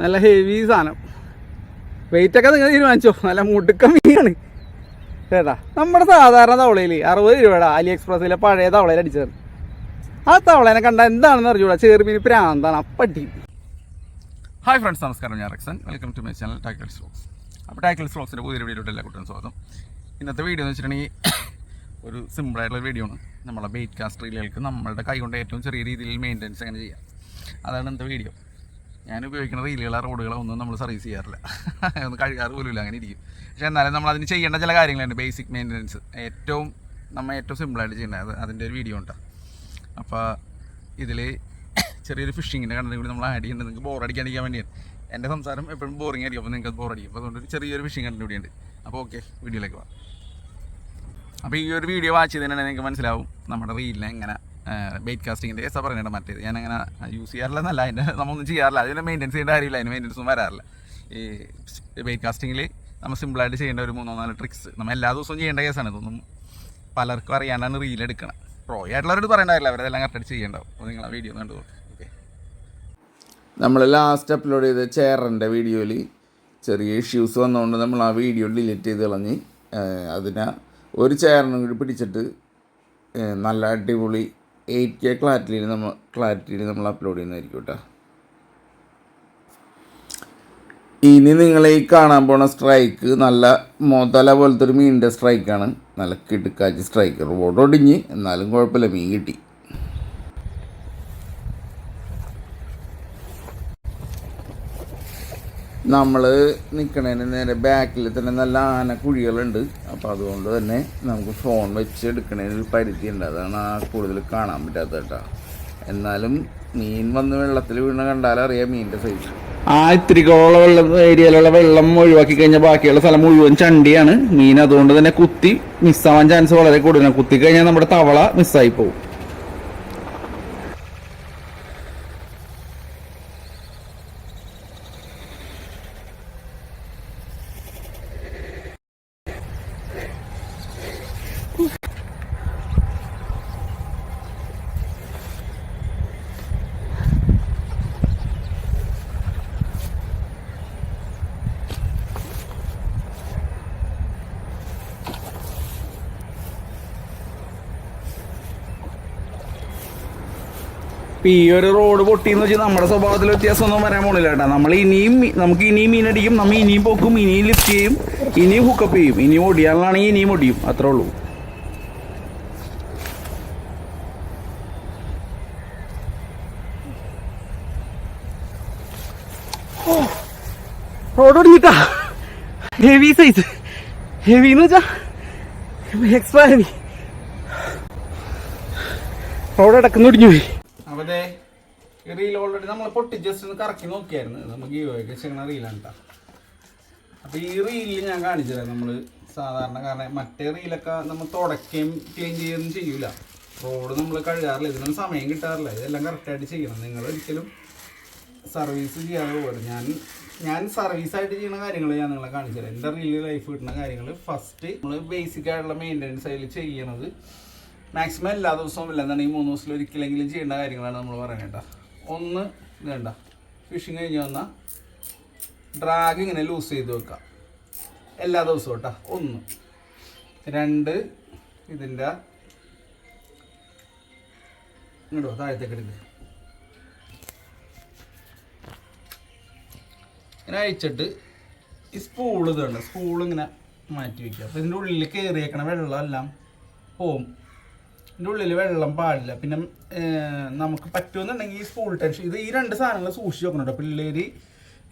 നല്ല ഹെവി സാധനം. വെയിറ്റ് ഒക്കെ നിങ്ങൾ തീരുമാനിച്ചോ? നല്ല മുടുക്ക മീനാണ്. കേട്ടാ? നമ്മുടെ സാധാരണ തവളയിൽ അറുപത് രൂപയുടെ അലി എക്സ്പ്രസ്സിലെ പഴയ തവളയിൽ അടിച്ചത് ആ തവളേനെ കണ്ട എന്താണെന്ന് അറിഞ്ഞൂടാ? ചെറുമീൻ പ്രാന്താണ് അപ്പടി. ഹായ് ഫ്രണ്ട്സ് നമസ്കാരം. ഞാൻ Rexon. Welcome to my channel tackles vlogs അപ്പോൾ ടാക്കിൾസ് വ്ലോഗ്സിന്റെ പുതിയ വീഡിയോയിലോട്ട് എല്ലാ കുട്ടികളും സ്വാഗതം. ഇന്നത്തെ വീഡിയോ എന്ന് വെച്ചിട്ടുണ്ടെങ്കിൽ ഒരു സിമ്പിളായിട്ടുള്ള വീഡിയോ ആണ്. നമ്മളെ ബെയ്റ്റ് കാസ്റ്റ് റീലുകൾക്ക് നമ്മളുടെ കൈ കൊണ്ട് ഏറ്റവും ചെറിയ രീതിയിൽ മെയിന്റെനൻസ് എങ്ങനെ ചെയ്യാം. അതാണ് എന്റെ വീഡിയോ ഞാൻ ഉപയോഗിക്കുന്ന റീലുകളോ റോഡുകളോ ഒന്നും നമ്മൾ സർവീസ് ചെയ്യാറില്ല. ഒന്ന് കഴുകാറ് പോലുമില്ല അങ്ങനെ ഇരിക്കും. പക്ഷേ എന്നാലും നമ്മൾ അതിന് ചെയ്യേണ്ട ചില കാര്യങ്ങളുണ്ട്. ബേസിക് മെയിന്റെനൻസ് ഏറ്റവും നമ്മൾ ഏറ്റവും സിമ്പിളായിട്ട് ചെയ്യേണ്ടത് അത് അതിന്റെ ഒരു വീഡിയോ ഉണ്ടാകും അപ്പോൾ ഇതിൽ ചെറിയൊരു ഫിഷിങ്ങിന്റെ കണ്ടത് കൂടി നമ്മൾ ആഡ് ചെയ്യുന്നത് നിങ്ങൾക്ക് ബോറടിക്കാണ്ടിരിക്കാൻ വേണ്ടിയാണ്. എന്റെ സംസാരം എപ്പോഴും ബോറിംഗ് ആയിരിക്കും. അപ്പോൾ നിങ്ങൾക്ക് ബോറടിക്കും അപ്പോൾ അതുകൊണ്ട് ചെറിയൊരു ഫിഷിംഗ് കണ്ടന്റ് കൂടിയുണ്ട് അപ്പോൾ ഓക്കെ വീഡിയോയിലേക്ക് പോകാം അപ്പോൾ ഈ ഒരു വീഡിയോ വാച്ച് ചെയ്തതിന് നിങ്ങൾക്ക് മനസ്സിലാവും. നമ്മുടെ റീലിനെ എങ്ങനെ വെയിറ്റ് കാസ്റ്റിങ്ങിന്റെ കേസാണ് പറഞ്ഞിട്ട് മറ്റേത് ഞാൻ അങ്ങനെ യൂസ് ചെയ്യാറില്ല എന്നല്ല അതിന്റെ നമ്മളൊന്നും ചെയ്യാറില്ല. അതിന് മെയിന്റെനൻസ് ചെയ്യേണ്ട കാര്യമില്ല അതിന് മെയിന്റെനൻസും വരാറില്ല. ഈ വെയിറ്റ് കാസ്റ്റിങ്ങിൽ നമ്മൾ സിമ്പിളായിട്ട് ചെയ്യേണ്ട ഒരു മൂന്നോ നാല് ട്രിക്സ് നമ്മൾ എല്ലാ ദിവസവും ചെയ്യേണ്ട കേസാണ് ഇതൊന്നും പലർക്കും അറിയാണ്ടാണ് റീൽ എടുക്കണം. പ്രോ ആയിട്ടുള്ളവരോട് പറയേണ്ടതല്ല അവരതെല്ലാം കറക്റ്റായിട്ട് ചെയ്യേണ്ടാവും. അപ്പോൾ നിങ്ങൾ ആ വീഡിയോ കണ്ടു ഓക്കെ. നമ്മൾ ലാസ്റ്റ് അപ്ലോഡ് ചെയ്ത ചേറിന്റെ വീഡിയോയിൽ ചെറിയ ഇഷ്യൂസ് വന്നതുകൊണ്ട് നമ്മൾ ആ വീഡിയോ ഡിലീറ്റ് ചെയ്ത് കളഞ്ഞ് അതിനെ ഒരു ചെയറിനും കൂടി പിടിച്ചിട്ട് നല്ല അടിപൊളി എയ്റ്റ് കെ ക്ലാരിറ്റിയിൽ നമ്മൾ ക്ലാരിറ്റിയിൽ നമ്മൾ അപ്ലോഡ് ചെയ്യുന്നതായിരിക്കും കേട്ടോ ഇനി നിങ്ങൾ ഈ കാണാൻ പോണ സ്ട്രൈക്ക് നല്ല മുതല പോലത്തെ ഒരു മീനിന്റെ സ്ട്രൈക്കാണ് നല്ല കിടുക്കാച്ചി സ്ട്രൈക്ക് റോഡ് ഒടിഞ്ഞ് എന്നാലും കുഴപ്പമില്ല. മീൻ കിട്ടി. നമ്മൾ നിൽക്കണതിന് നേരെ ബാക്കിൽ തന്നെ നല്ല ആന കുഴികളുണ്ട്. അപ്പോൾ അതുകൊണ്ട് തന്നെ നമുക്ക് ഫോൺ വെച്ച് എടുക്കണതിന് ഒരു പരിധി ഉണ്ട് അതാണ് ആ കൂടുതൽ കാണാൻ പറ്റാത്ത കേട്ടോ. എന്നാലും മീൻ വന്ന് വെള്ളത്തിൽ വീണ കണ്ടാലറിയാം മീനിന്റെ സൈസ് ആ ഇത്തിരിക്കോളം വെള്ളം ഏരിയയിലുള്ള വെള്ളം ഒഴിവാക്കി കഴിഞ്ഞാൽ ബാക്കിയുള്ള സ്ഥലം മുഴുവൻ ചണ്ടിയാണ്. മീൻ അതുകൊണ്ട് തന്നെ കുത്തി മിസ്സാവാൻ ചാൻസ് വളരെ കൂടുതലാണ്. കുത്തി കഴിഞ്ഞാൽ നമ്മുടെ തവള മിസ്സായി പോകും. ഇപ്പൊ ഈ ഒരു റോഡ് പൊട്ടിന്ന് വെച്ചാൽ നമ്മുടെ സ്വഭാവത്തിൽ വ്യത്യാസമൊന്നും വരാൻ പോണില്ല കേട്ടോ. നമ്മൾ ഇനിയും നമുക്ക് ഇനിയും മീനടിക്കും നമ്മൾ ഇനിയും പോക്കും ഇനിയും ലിഫ്റ്റ് ചെയ്യും ഇനിയും ഹുക്കപ്പ് ചെയ്യും. ഇനിയും ഒടിയാളാണെങ്കിൽ ഇനിയും ഒടിയും അത്രേ ഉള്ളൂ. റോഡ് ഒടിഞ്ഞിട്ടാ. ഹെവി സൈസ് ഹെവി എന്ന് വെച്ചാ എക്സ്ട്രാ ഹെവി റോഡ് അടക്കുന്ന ഒടിഞ്ഞു പോയി. അതെ ഈ റീൽ ഓൾറെഡി നമ്മൾ പൊട്ടി ജസ്റ്റ് ഒന്ന് കറക്കി നോക്കിയായിരുന്നു. നമുക്ക് ഈ ഒക്കെ ചെയ്യുന്ന റീലാണ് കേട്ടോ അപ്പോൾ ഈ റീലിൽ ഞാൻ കാണിച്ചില്ല നമ്മൾ സാധാരണ കാരണം മറ്റേ റീലൊക്കെ നമ്മൾ തുടക്കുകയും ക്ലീൻ ചെയ്യുകയൊന്നും ചെയ്യൂല. റോഡ് നമ്മൾ കഴുകാറില്ല. ഇതിനൊന്നും സമയം കിട്ടാറില്ല. ഇതെല്ലാം കറക്റ്റായിട്ട് ചെയ്യണം. നിങ്ങൾ ഒരിക്കലും സർവീസ് ചെയ്യാതെ പോലെ ഞാൻ ഞാൻ സർവീസായിട്ട് ചെയ്യുന്ന കാര്യങ്ങൾ ഞാൻ നിങ്ങളെ കാണിച്ചു തരാം എന്റെ റിയൽ ലൈഫ് കിട്ടുന്ന കാര്യങ്ങൾ ഫസ്റ്റ് നമ്മൾ ബേസിക് ആയിട്ടുള്ള മെയിന്റെനൻസ് അതിൽ ചെയ്യണത് മാക്സിമം എല്ലാ ദിവസവും ഇല്ല. എന്താണ് ഈ മൂന്ന് ദിവസത്തിൽ ഒരിക്കലെങ്കിലും ചെയ്യേണ്ട കാര്യങ്ങളാണ് നമ്മൾ പറയുന്നത് കേട്ടോ. ഒന്ന് വേണ്ട ഫിഷിങ് കഴിഞ്ഞ് വന്നാൽ ഡ്രാഗ് ഇങ്ങനെ ലൂസ് ചെയ്ത് വെക്കുക എല്ലാ ദിവസവും കേട്ടോ. ഒന്ന്. രണ്ട്. ഇതിന്റെ ഇങ്ങോട്ടോ താഴത്തേക്ക് ഇങ്ങനെ അയച്ചിട്ട് ഈ സ്പൂൾ ഇതുണ്ട് സ്പൂൾ ഇങ്ങനെ മാറ്റി വയ്ക്കുക അപ്പോൾ ഇതിന്റെ ഉള്ളിൽ കയറിയേക്കണ വെള്ളം എല്ലാം പോവും. ഇതിന്റെ ഉള്ളിൽ വെള്ളം പാടില്ല. പിന്നെ നമുക്ക് പറ്റുമെന്നുണ്ടെങ്കിൽ ഈ സ്കൂൾ ടെൻഷൻ ഇത് ഈ രണ്ട് സാധനങ്ങൾ സൂക്ഷിച്ച് വെക്കണം കേട്ടോ പിള്ളേർ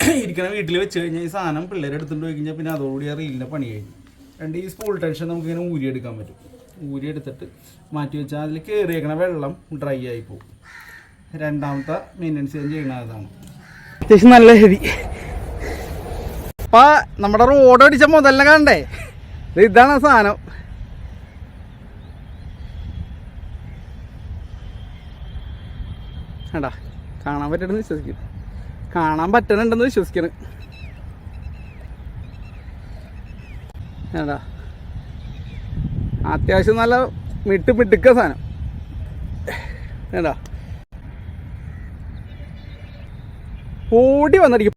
ഇരിക്കണ വീട്ടിൽ വെച്ച് കഴിഞ്ഞാൽ ഈ സാധനം പിള്ളേർ എടുത്തുകൊണ്ട് പോയി കഴിഞ്ഞാൽ പിന്നെ അതോടുകൂടി ആ റീലിന്റെ പണി കഴിഞ്ഞു. രണ്ട് ഈ സ്കൂൾ ടെൻഷൻ നമുക്കിങ്ങനെ ഊരിയെടുക്കാൻ പറ്റും. ഊരി എടുത്തിട്ട് മാറ്റി വെച്ചാൽ അതിൽ കയറിയേക്കണ വെള്ളം ഡ്രൈ ആയി പോകും രണ്ടാമത്തെ മെയിന്റനൻസ് ഞാൻ ചെയ്യുന്ന അതാണ്. അത്യാവശ്യം നല്ല ഹെവി അപ്പം നമ്മുടെ റോഡ് അടിച്ച മുതലിനെ കണ്ടേ? ഇതാണ് സാധനം. എടാ കാണാൻ പറ്റണെന്ന് വിശ്വസിക്കുന്നു കാണാൻ പറ്റണുണ്ടെന്ന് വിശ്വസിക്കണം. എടാ അത്യാവശ്യം നല്ല മിട്ട് മിട്ടുക്ക സാധനം. വേണ്ട ഓടി വന്നടിക്കും.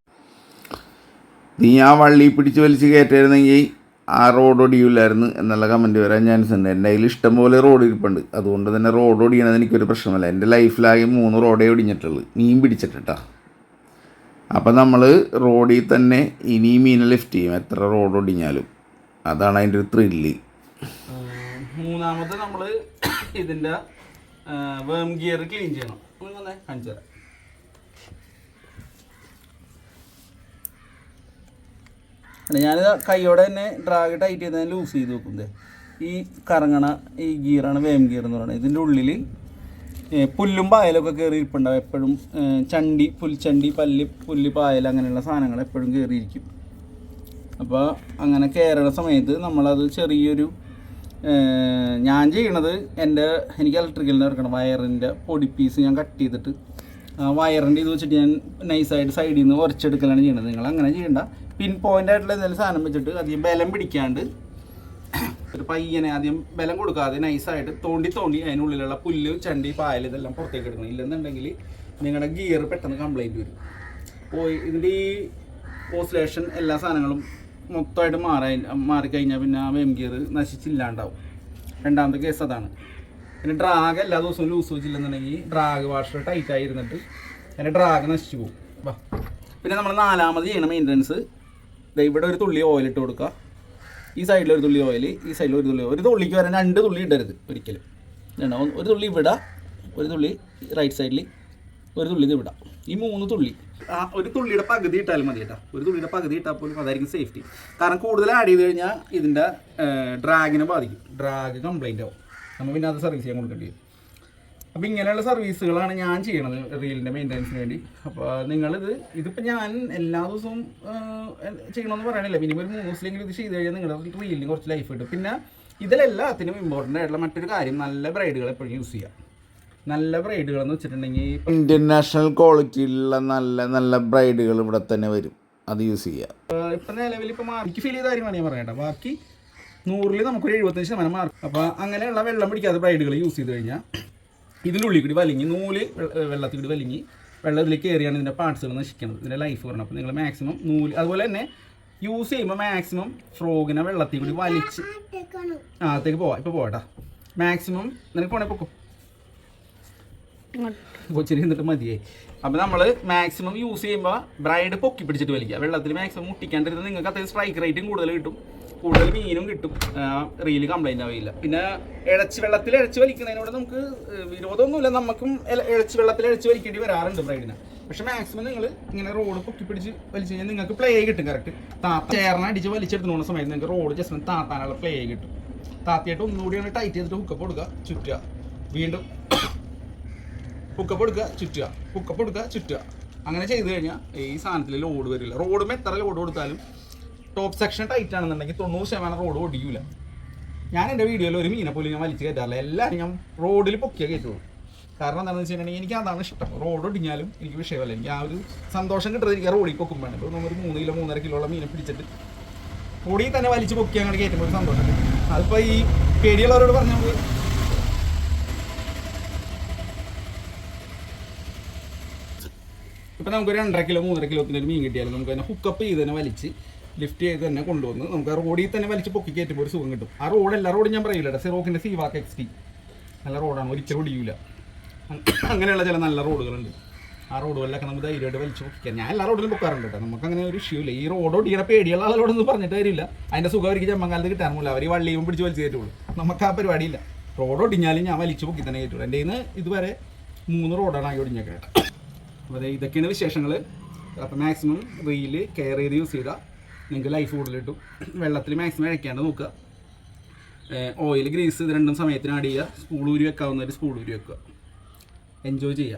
നീ ആ വള്ളി പിടിച്ച് വലിച്ച് കയറ്റായിരുന്നെങ്കിൽ ആ റോഡ് ഒടിയില്ലായിരുന്നു എന്നുള്ള കമന്റ് വരാൻ ചാൻസ് ഉണ്ട് എന്റെ കയ്യിൽ ഇഷ്ടംപോലെ റോഡ് ഇരിപ്പുണ്ട്. അതുകൊണ്ട് തന്നെ റോഡ് ഒടിയണത് എനിക്കൊരു പ്രശ്നമല്ല. എന്റെ ലൈഫിലായി മൂന്ന് റോഡേ ഒടിഞ്ഞിട്ടുള്ളൂ. മീൻ പിടിച്ചിട്ടാ അപ്പം നമ്മൾ റോഡിൽ തന്നെ ഇനി മീനെ ലിഫ്റ്റ് ചെയ്യും. എത്ര റോഡ് ഒടിഞ്ഞാലും. അതാണ് അതിന്റെ ഒരു ത്രില്ല് മൂന്നാമത് നമ്മൾ ഇതിന്റെ വേം ഗിയർ ക്ലീൻ ചെയ്യണം. കാണിച്ചു തരാം ഞാനിത് കൈയോടെ തന്നെ ഡ്രാഗ് ടൈറ്റ് ചെയ്ത് ലൂസ് ചെയ്ത് വെക്കുന്നത് ഈ കറങ്ങണ ഈ ഗിയറാണ് വേം ഗിയർ എന്ന് പറയുന്നത്. ഇതിന്റെ ഉള്ളിൽ പുല്ലും പായലൊക്കെ കയറി ഇരിപ്പുണ്ടാവും. എപ്പോഴും ചണ്ടി പുൽച്ചണ്ടി പല്ല് പുല്ല് പായൽ അങ്ങനെയുള്ള സാധനങ്ങൾ എപ്പോഴും കയറിയിരിക്കും അപ്പോൾ അങ്ങനെ കയറുന്ന സമയത്ത് നമ്മളത് ചെറിയൊരു ഞാൻ ചെയ്യണത് എന്റെ എനിക്ക് ഇലക്ട്രിക്കലിന് ഇറക്കണം വയറിന്റെ പൊടി പീസ് ഞാൻ കട്ട് ചെയ്തിട്ട് ആ വയറിന്റെ ഇത് വെച്ചിട്ട് ഞാൻ നൈസായിട്ട് സൈഡിൽ നിന്ന് ഉരച്ചെടുക്കലാണ് ചെയ്യണത്. നിങ്ങൾ അങ്ങനെ ചെയ്യണ്ട. പിൻ പോയിന്റ് ആയിട്ടുള്ള എന്തെങ്കിലും സാധനം വെച്ചിട്ട് അധികം ബലം പിടിക്കാണ്ട് ഒരു പയ്യനെ ആദ്യം ബലം കൊടുക്കാതെ നൈസായിട്ട് തോണ്ടി തോണ്ടി അതിനുള്ളിലുള്ള പുല്ല് ചണ്ടി പായൽ ഇതെല്ലാം പുറത്തേക്ക് എടുക്കണം. ഇല്ലെന്നുണ്ടെങ്കിൽ നിങ്ങളുടെ ഗിയർ പെട്ടെന്ന് കംപ്ലൈന്റ് വരും. പോയി ഇതിന്റെ ഈ ഓസിലേഷൻ എല്ലാ സാധനങ്ങളും മൊത്തമായിട്ട് മാറി മാറിക്കഴിഞ്ഞാൽ പിന്നെ ആ വെം ഗിയർ നശിച്ചില്ലാണ്ടാവും. രണ്ടാമത്തെ കേസ് അതാണ്. പിന്നെ ഡ്രാഗ് എല്ലാ ദിവസവും ലൂസ് വെച്ചില്ലെന്നുണ്ടെങ്കിൽ ഡ്രാഗ് വാഷർ ടൈറ്റായി ഇരുന്നിട്ട് അതിന്റെ ഡ്രാഗ് നശിച്ചു പോകും. പിന്നെ നമ്മൾ നാലാമത് ചെയ്യണം മെയിന്റനൻസ് ഇവിടെ ഒരു തുള്ളി ഓയിൽ ഇട്ട് കൊടുക്കുക. ഈ സൈഡിൽ ഒരു തുള്ളി ഓയിൽ ഈ സൈഡിൽ ഒരു തുള്ളി ഒരു തുള്ളിക്ക് വരാൻ രണ്ട് തുള്ളി ഇടരുത് ഒരിക്കലും? ഒരു തുള്ളി ഇവിടെ ഒരു തുള്ളി റൈറ്റ് സൈഡിൽ ഒരു തുള്ളി ഇത് ഇവിടെ. ഈ മൂന്ന് തുള്ളി. ആ ഒരു തുള്ളിയുടെ പകുതി ഇട്ടാലും മതി കേട്ടോ. ഒരു തുള്ളിയുടെ പകുതി ഇട്ടാൽ പോലും അതായിരിക്കും സേഫ്റ്റി കാരണം കൂടുതൽ ആഡ് ചെയ്ത് കഴിഞ്ഞാൽ ഇതിന്റെ ഡ്രാഗിനെ ബാധിക്കും. ഡ്രാഗ് കംപ്ലൈന്റ് ആവും. നമ്മൾ പിന്നെ അത് സർവീസ് ചെയ്യാൻ കൊടുക്കേണ്ടി വരും. അപ്പോൾ ഇങ്ങനെയുള്ള സർവീസുകളാണ് ഞാൻ ചെയ്യണത് റീലിന്റെ മെയിന്റനൻസിന് വേണ്ടി. അപ്പോൾ നിങ്ങളിത് ഇതിപ്പോൾ ഞാൻ എല്ലാ ദിവസവും ചെയ്യണമെന്ന് പറയണില്ല. മിനിമം ഒരു മൂന്ന് ദിവസമെങ്കിലും ഇത് ചെയ്ത് കഴിഞ്ഞാൽ നിങ്ങളുടെ റീലിന് കുറച്ച് ലൈഫ് കിട്ടും. പിന്നെ ഇതിലെല്ലാത്തിനും ഇമ്പോർട്ടന്റ് ആയിട്ടുള്ള മറ്റൊരു കാര്യം നല്ല ബ്രൈഡുകൾ എപ്പോഴും യൂസ് ചെയ്യുക നല്ല ബ്രൈഡുകൾ എന്ന് വെച്ചിട്ടുണ്ടെങ്കിൽ ഇന്ത്യൻ നാഷണൽ ക്വാളിറ്റിയിലുള്ള നല്ല നല്ല ബ്രൈഡുകൾ ഇവിടെ തന്നെ വരും. അത് യൂസ് ചെയ്യുക ഇപ്പം നിലവിൽ ഇപ്പം എനിക്ക് ഫീൽ ചെയ്ത കാര്യമാണ് ഞാൻ പറയട്ടെ ബാക്കി നൂറിൽ നമുക്കൊരു എഴുപത്തഞ്ച് ശതമാനം മാർക്ക്. അപ്പോൾ അങ്ങനെയുള്ള വെള്ളം പിടിക്കാത്ത ബ്രൈഡുകൾ യൂസ് ചെയ്ത് കഴിഞ്ഞാൽ ഇതിന്റെ ഉള്ളിൽ കൂടി വലിങ്ങി നൂൽ വെള്ളത്തിൽ കൂടി വലിങ്ങി വെള്ളം ഇതിലേക്ക് കയറിയാണ് ഇതിന്റെ പാർട്സുകൾ നശിക്കുന്നത് ഇതിന്റെ ലൈഫ് വരണം അപ്പോൾ നിങ്ങൾ മാക്സിമം നൂൽ അതുപോലെ തന്നെ യൂസ് ചെയ്യുമ്പോൾ മാക്സിമം ഫ്രോഗിനെ വെള്ളത്തിൽ കൂടി വലിച്ച് അകത്തേക്ക് പോവാം. ഇപ്പോൾ പോവാട്ടാ മാക്സിമം നിനക്ക് പോണേ പൊക്കോ. കൊച്ചിരി എന്നിട്ട് മതിയായി അപ്പോൾ നമ്മൾ മാക്സിമം യൂസ് ചെയ്യുമ്പോൾ ബ്രൈഡ് പൊക്കി പിടിച്ചിട്ട് വലിക്കുക വെള്ളത്തിൽ മാക്സിമം മുട്ടിക്കാണ്ടിരുന്ന നിങ്ങൾക്ക് അത്യാവശ്യം സ്ട്രൈക്ക് റേറ്റും കൂടുതൽ കിട്ടും. കൂടുതൽ മീനും കിട്ടും. റീൽ കംപ്ലൈന്റ് ആവില്ല പിന്നെ ഇഴച്ച് വെള്ളത്തിൽ ഇഴച്ച് വലിക്കുന്നതിനോട് നമുക്ക് വിരോധമൊന്നുമില്ല. നമുക്കും ഇഴച്ച് വെള്ളത്തിൽ ഇഴച്ച് വലിക്കേണ്ടി വരാറുണ്ട് ബ്രൈഡിന്. പക്ഷെ മാക്സിമം നിങ്ങൾ ഇങ്ങനെ റോഡ് പൊക്കി പിടിച്ച് വലിച്ചു കഴിഞ്ഞാൽ നിങ്ങൾക്ക് പ്ലേ കിട്ടും കറക്റ്റ് താത്ത ചേർന്ന അടിച്ച് വലിച്ചെടുത്ത് പോകുന്ന സമയത്ത് നിങ്ങൾക്ക് റോഡ് ജസ്റ്റ് താത്താനുള്ള പ്ലേ കിട്ടും. താത്തിയായിട്ട് ഒന്നുകൂടി ഒന്ന് ടൈറ്റ് ചെയ്തിട്ട് ഹുക്കപ്പ് കൊടുക്കുക ചുറ്റുക. വീണ്ടും ഹുക്കപ്പ് കൊടുക്കുക ചുറ്റുക. ഹുക്കപ്പ് കൊടുക്കുക ചുറ്റുക. അങ്ങനെ ചെയ്ത് കഴിഞ്ഞാൽ ഈ സാധനത്തിൽ ലോഡ് വരില്ല. റോഡും എത്ര ലോഡ് കൊടുത്താലും ടോപ്പ് സെക്ഷൻ ടൈറ്റ് ആണെന്നുണ്ടെങ്കിൽ തൊണ്ണൂറ് ശതമാനം റോഡ് ഓടിക്കൂല ഞാൻ എന്റെ വീഡിയോയിൽ ഒരു മീനെ പോലും ഞാൻ വലിച്ചു കയറ്റാറില്ല. എല്ലാവരും ഞാൻ റോഡിൽ പൊക്കിയ കയറ്റുള്ളൂ. കാരണം എന്താണെന്ന് വെച്ചിട്ടുണ്ടെങ്കിൽ എനിക്ക് അതാണ് ഇഷ്ടം. റോഡ് ഒടിഞ്ഞാലും എനിക്ക് വിഷയമല്ല. എനിക്ക് ആ ഒരു സന്തോഷം കിട്ടുന്നത് എനിക്ക് റോഡിൽ പൊക്കുമ്പോഴാണ്. ഇപ്പോൾ നമ്മൾ മൂന്ന് കിലോ മൂന്നര കിലോ ഉള്ള മീനെ പിടിച്ചിട്ട് റോഡിൽ തന്നെ വലിച്ചു പൊക്കി അങ്ങനെ കയറ്റുമ്പോൾ ഒരു സന്തോഷം കിട്ടും. അതിപ്പോൾ ഈ പേടിയുള്ളവരോട് പറഞ്ഞാൽ ഇപ്പം നമുക്ക് രണ്ടര കിലോ മൂന്നര കിലോത്തിന്റെ ഒരു മീൻ കിട്ടിയാലും നമുക്ക് അതിനെ ഹുക്കപ്പ് ചെയ്ത് തന്നെ വലിച്ച് ലിഫ്റ്റ് ചെയ്ത് തന്നെ കൊണ്ടുവന്ന് നമുക്ക് ആ റോഡിൽ തന്നെ വലിച്ച് പൊക്കി കയറ്റുമ്പോൾ ഒരു സുഖം കിട്ടും. ആ റോഡ് എല്ലാ റോഡും ഞാൻ പറയില്ല സിറോക്കിന്റെ സീവാക്ക് എക്സ് ടി നല്ല റോഡാണ്. ഒരിക്കലും ഒടിയൂല. അങ്ങനെയുള്ള ചില നല്ല റോഡുകളുണ്ട്. ആ റോഡുകളിലൊക്കെ നമുക്ക് ധൈര്യമായിട്ട് വലിച്ച് പൊക്കിക്കാം ഞാൻ എല്ലാ റോഡിലും പൊക്കാറുണ്ട് കേട്ടോ. നമുക്ക് അങ്ങനെ ഒരു ഇഷ്യൂ ഇല്ല. ഈ റോഡ് ഒടിയുടെ പേടിയുള്ള ആളുകളോടൊന്നും പറഞ്ഞിട്ട് കാര്യമില്ല. അതിന്റെ സുഖം അവർക്ക് ചമ്മങ്കാലത്ത് കിട്ടാനുമില്ല അവർ വള്ളിയും പിടിച്ച് വലിച്ച് കയറ്റുള്ളൂ. നമുക്ക് ആ പരിപാടിയില്ല. റോഡ് ഒടിഞ്ഞാലും ഞാൻ വലിച്ച് പൊക്കി തന്നെ കയറ്റുള്ളൂ. എന്റെ ഇന്ന് ഇതുവരെ മൂന്ന് റോഡാണ് ആകെ ഒടിഞ്ഞൊക്കെ അപ്പോൾ അതെ ഇതൊക്കെയാണ് വിശേഷങ്ങൾ അപ്പോൾ മാക്സിമം റീൽ കെയർ ചെയ്ത് യൂസ് ചെയ്താൽ നിങ്ങൾക്ക് ലൈഫ് കൂടുതൽ കിട്ടും. വെള്ളത്തിൽ മാക്സിമം അഴക്കാണ്ട് നോക്കുക. ഓയിൽ ഗ്രീസ് ഇത് രണ്ടും സമയത്തിന് ആഡ് ചെയ്യുക. സ്പൂൾ ഊരി വെക്കാവുന്നവർ സ്പൂൾ ഊരി വെക്കുക. എൻജോയ് ചെയ്യുക.